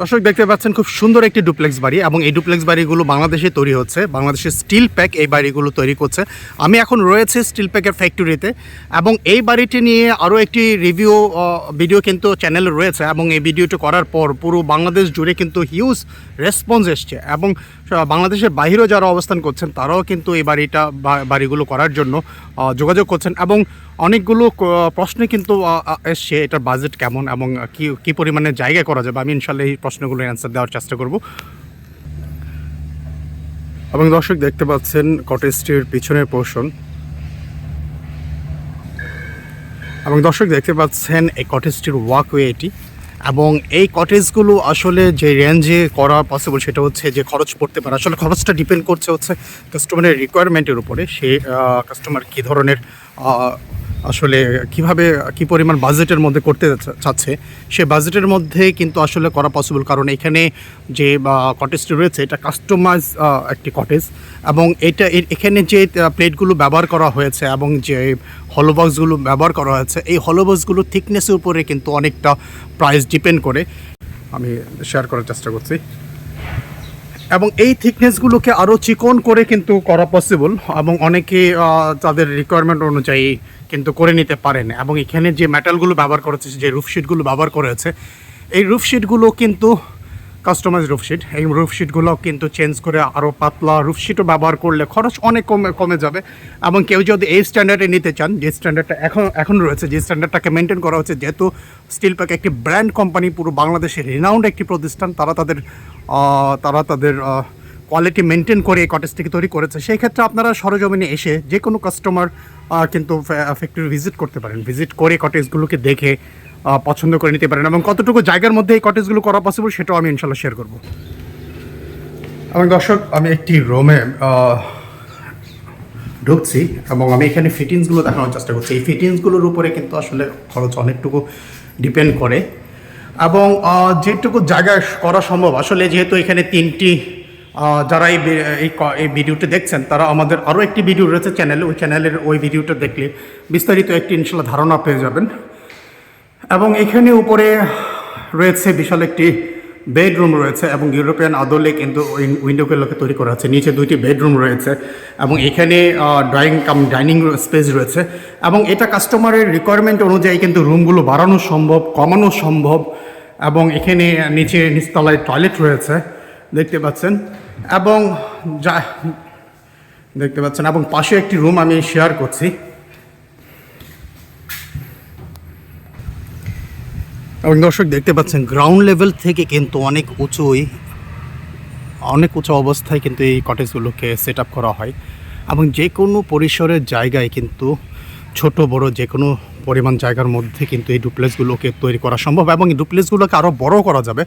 দর্শক, দেখতে পাচ্ছেন খুব সুন্দর একটি ডুপ্লেক্স বাড়ি এবং এই ডুপ্লেক্স বাড়িগুলো বাংলাদেশে তৈরি হচ্ছে। বাংলাদেশের স্টিল প্যাক এই বাড়িগুলো তৈরি করছে। আমি এখন রয়েছে স্টিল প্যাকের ফ্যাক্টরিতে এবং এই বাড়িটি নিয়ে আরও একটি রিভিউ ভিডিও কিন্তু চ্যানেলে রয়েছে এবং এই ভিডিওটি করার পর পুরো বাংলাদেশ জুড়ে কিন্তু হিউজ রেসপন্স এসছে এবং বাংলাদেশের বাইরেও যারা অবস্থান করছেন, তারাও কিন্তু এই বাড়িটা বাড়িগুলো করার জন্য যোগাযোগ করছেন এবং অনেকগুলো প্রশ্নে কিন্তু এসছে এটার বাজেট কেমন এবং কি কি পরিমাণে জায়গা করা যাবে। আমি ইনশাল্লাহ এই প্রশ্নগুলোর অ্যান্সার দেওয়ার চেষ্টা করব। এবং দর্শক দেখতে পাচ্ছেন কটেজটির পিছনের পোর্শন এবং দর্শক দেখতে পাচ্ছেন এই কটেজটির ওয়াকওয়ে এটি। এবং এই কটেজগুলো আসলে যে রেঞ্জে করা পসিবল সেটা হচ্ছে যে খরচ পড়তে পারে। আসলে খরচটা ডিপেন্ড করছে হচ্ছে কাস্টমারের রিকোয়ারমেন্টের উপরে। সে কাস্টমার কী ধরনের আসলে কীভাবে, কি পরিমাণ বাজেটের মধ্যে করতে চাচ্ছে, সে বাজেটের মধ্যে কিন্তু আসলে করা পসিবল কারণ এখানে যে কটেজটি রয়েছে, এটা কাস্টমাইজ একটি কটেজ এবং এটা এখানে যে প্লেটগুলো ব্যবহার করা হয়েছে এবং যে হলো বক্সগুলো ব্যবহার করা হয়েছে, এই হলো বক্সগুলো থিকনেসের উপরে কিন্তু অনেকটা প্রাইস ডিপেন্ড করে। আমি শেয়ার করার চেষ্টা করছি। এবং এই থিকনেসগুলোকে আরও চিকন করে কিন্তু করা পসিবল এবং অনেকে তাদের রিকোয়ারমেন্ট অনুযায়ী কিন্তু করে নিতে পারেন। এবং এখানে যে মেটালগুলো ব্যবহার করেছে যে রুফশিটগুলো ব্যবহার করেছে এই রুফশিটগুলো কিন্তু কাস্টমাইজ রুফশিট এই রুফশিটগুলো কিন্তু চেঞ্জ করে আরও পাতলা রুফশিটও ব্যবহার করলে খরচ অনেক কমে কমে যাবে। এবং কেউ যদি এই স্ট্যান্ডার্ডে নিতে চান, যে স্ট্যান্ডার্ডটা এখন এখন রয়েছে, যে স্ট্যান্ডার্ডটাকে মেনটেন করা হচ্ছে, যেহেতু স্টিল প্যাক একটি ব্র্যান্ড কোম্পানি পুরো বাংলাদেশের রিনাউন্ড একটি প্রতিষ্ঠান, তারা তাদের তারা তাদের কোয়ালিটি মেনটেন করে এই কটেজটিকে তৈরি করেছে। সেই ক্ষেত্রে আপনারা সরজমিনে এসে যে কোনো কাস্টমার কিন্তু ফ্যাক্টরি ভিজিট করতে পারেন। ভিজিট করে কটেজগুলোকে দেখে পছন্দ করে নিতে পারেন এবং কতটুকু জায়গার মধ্যে এই কটেজগুলো করা পসিবল সেটাও আমি ইনশাল্লাহ শেয়ার করব। এবং দর্শক, আমি একটি রোমে ঢুকছি এবং আমি এখানে ফিটিংসগুলো দেখানোর চেষ্টা করছি। এই ফিটিংসগুলোর উপরে কিন্তু আসলে খরচ অনেকটুকু ডিপেন্ড করে। এবং যেটুকু জায়গা করা সম্ভব, আসলে যেহেতু এখানে তিনটি যারা এই এই ভিডিওটি দেখছেন, তারা আমাদের আরও একটি ভিডিও রয়েছে চ্যানেলে, ওই চ্যানেলের ওই ভিডিওটা দেখলে বিস্তারিত একটি ইনশাল্লাহ ধারণা পেয়ে যাবেন। এবং এখানে উপরে রয়েছে বিশাল একটি বেডরুম রয়েছে এবং ইউরোপিয়ান আদলে কিন্তু উইন্ডোগুলোকে তৈরি করা আছে। নিচে দুইটি বেডরুম রয়েছে এবং এখানে ড্রয়িং কাম ডাইনিং স্পেস রয়েছে এবং এটা কাস্টমারের রিকোয়ারমেন্ট অনুযায়ী কিন্তু রুমগুলো বাড়ানো সম্ভব, কমানো সম্ভব এবং এখানে নিচে নিচতলায় টয়লেট রয়েছে, দেখতে পাচ্ছেন। এবং যা, দেখতে পাচ্ছেন এবং পাশে একটি রুম আমি শেয়ার করছি। এবং দর্শক দেখতে পাচ্ছেন গ্রাউন্ড লেভেল থেকে কিন্তু অনেক উঁচুই, অনেক উঁচু অবস্থায় কিন্তু এই কটেজগুলোকে সেট করা হয়। এবং যে কোনো পরিসরের জায়গায় কিন্তু ছোট, বড় যে কোনো পরিমাণ জায়গার মধ্যে কিন্তু এই ডুপ্লেক্সগুলোকে তৈরি করা সম্ভব এবং এই ডুপ্লেক্সগুলোকে আরও বড় করা যাবে।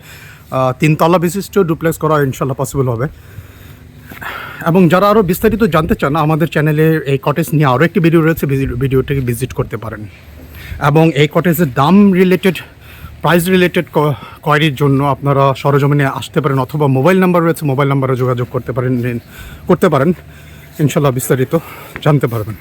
তিনতলা বিশিষ্ট ডুপ্লেক্স করা ইনশাল্লাহ পসিবল হবে। এবং যারা আরও বিস্তারিত জানতে চান, আমাদের চ্যানেলে এই কটেজ নিয়ে আরও একটি ভিডিও রয়েছে ভিডিওটিকে ভিজিট করতে পারেন। এবং এই কটেজের দাম রিলেটেড প্রাইস রিলেটেড কোয়ারির জন্য আপনারা সরজমিনে আসতে পারেন অথবা মোবাইল নাম্বার রয়েছে মোবাইল নাম্বারে যোগাযোগ করতে পারেন করতে পারেন। ইনশাল্লাহ বিস্তারিত জানতে পারবেন।